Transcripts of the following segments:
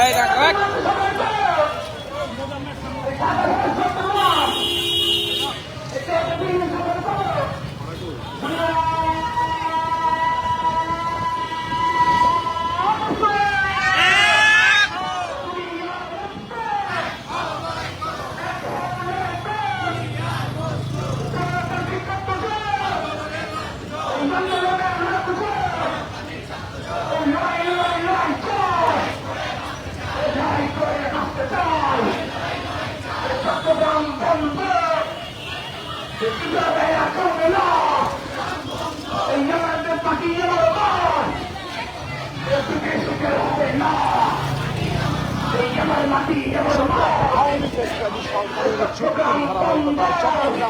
এই রাখ রাখ আওয়ামী পেশকারী সরকারের চট্টগ্রাম ধারাবাহিকতা চট্টগ্রাম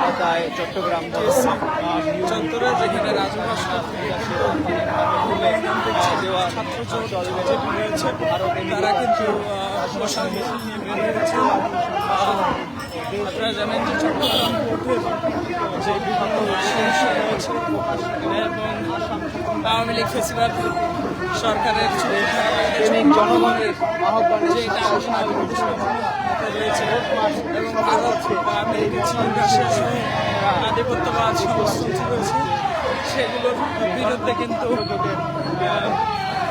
ঢাকায় চট্টগ্রাম চত্বরে যেখানে রাজভাষা দেওয়া ছাত্র রয়েছে তারা কিন্তু আহ, মশাল মিছিল নিয়ে বের হয়েছে আহ, আপনারা জানেন যে যে রয়েছে এবং আওয়ামী লীগ ফেসিবাদ সরকারের জনগণের আহ্বানে যে এটা রয়েছে রয়েছে সেগুলোর বিরুদ্ধে কিন্তু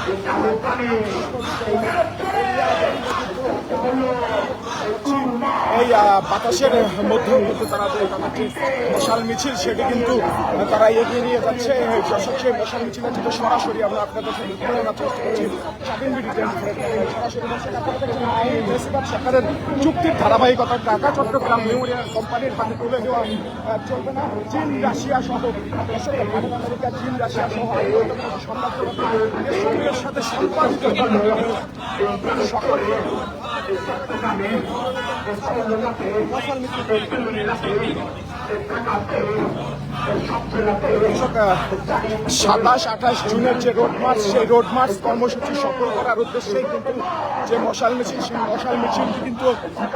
হয়েছে এই বাতাসের মধ্যে মধ্যে তারা যে তাদের যে মশাল মিছিল, সেটি কিন্তু তারা এগিয়ে নিয়ে যাচ্ছে। দর্শক, সেই মশাল মিছিলের থেকে সরাসরি আমরা আপনাদের সাথে তুলে ধরার চেষ্টা করছি। সরকারের চুক্তির ধারাবাহিকতা ঢাকা, চট্টগ্রাম মেমোরিয়াল কোম্পানির হাতে তুলে দেওয়া চলবে না। চীন, রাশিয়া সহ আমেরিকা, চীন, রাশিয়া সহ সাম্রাজ্যবাদী সাথে সম্পাদিত সকলকে সাতাশ, আঠাশ জুনের যে রোড মার্চ সেই রোড মার্চ কর্মসূচি সফল করার উদ্দেশ্যেই কিন্তু যে মশাল মিছিল, সেই মশাল মিছিলটি কিন্তু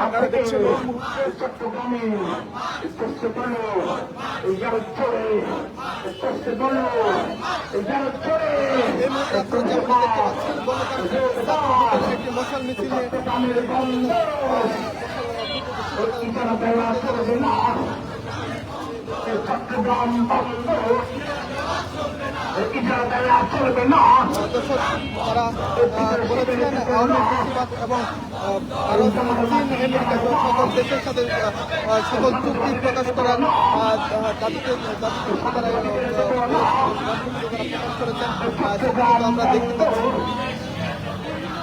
আপনারা দেখছেন। এই মুহূর্তে মশাল মিছিলে তারা এবং সকল দেশের সাথে সকল চুক্তি প্রকাশ করার দাবিতে তারা আমরা দেখতে পাচ্ছি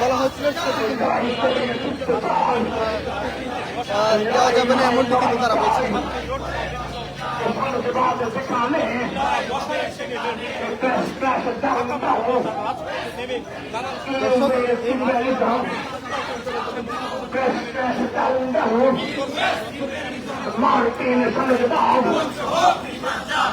বলা হয়েছিল দেওয়া যাবে না এমনটি কিন্তু তারা বলছে রাষ্ট্রবাদ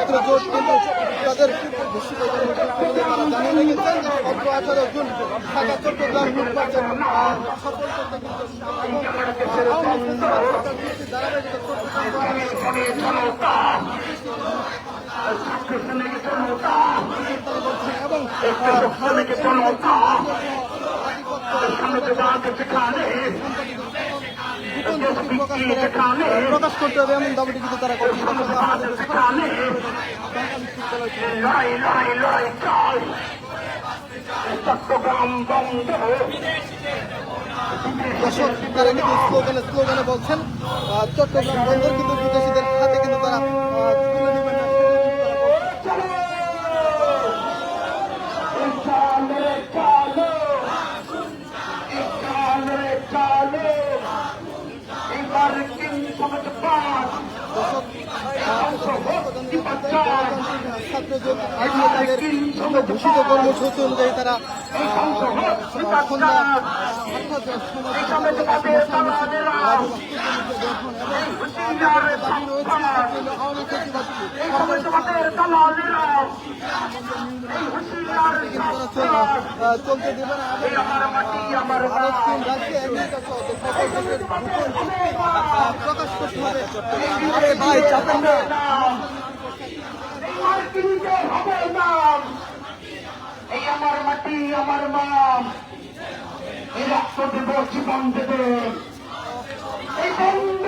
ছাত্র জোট কিন্তু তাদের জানিয়ে রেখেছেন অল্প আঠারো জুন ঢাকা চট্টগ্রাম লুটপাটের সফল করতে এবং প্রকাশ করে, প্রকাশ করতে হবে এমন দাবিটি কিন্তু তারা করছে বন্ধ তারা কিন্তু স্লোগানে স্লোগানে বলছেন চট্টগ্রাম বন্দর কিন্তু বিদেশিদের হাতে কিন্তু তারা ছাত্র জোট আজকে তাদের ঘোষিত কর্মসূচি অনুযায়ী তারা চলতে দেবে প্রকাশ করতে হবে তিনজন হবে ইমাম এই আমার মাটি আমার মা এই রক্ত দেব জীবন দেব এই বন্ধু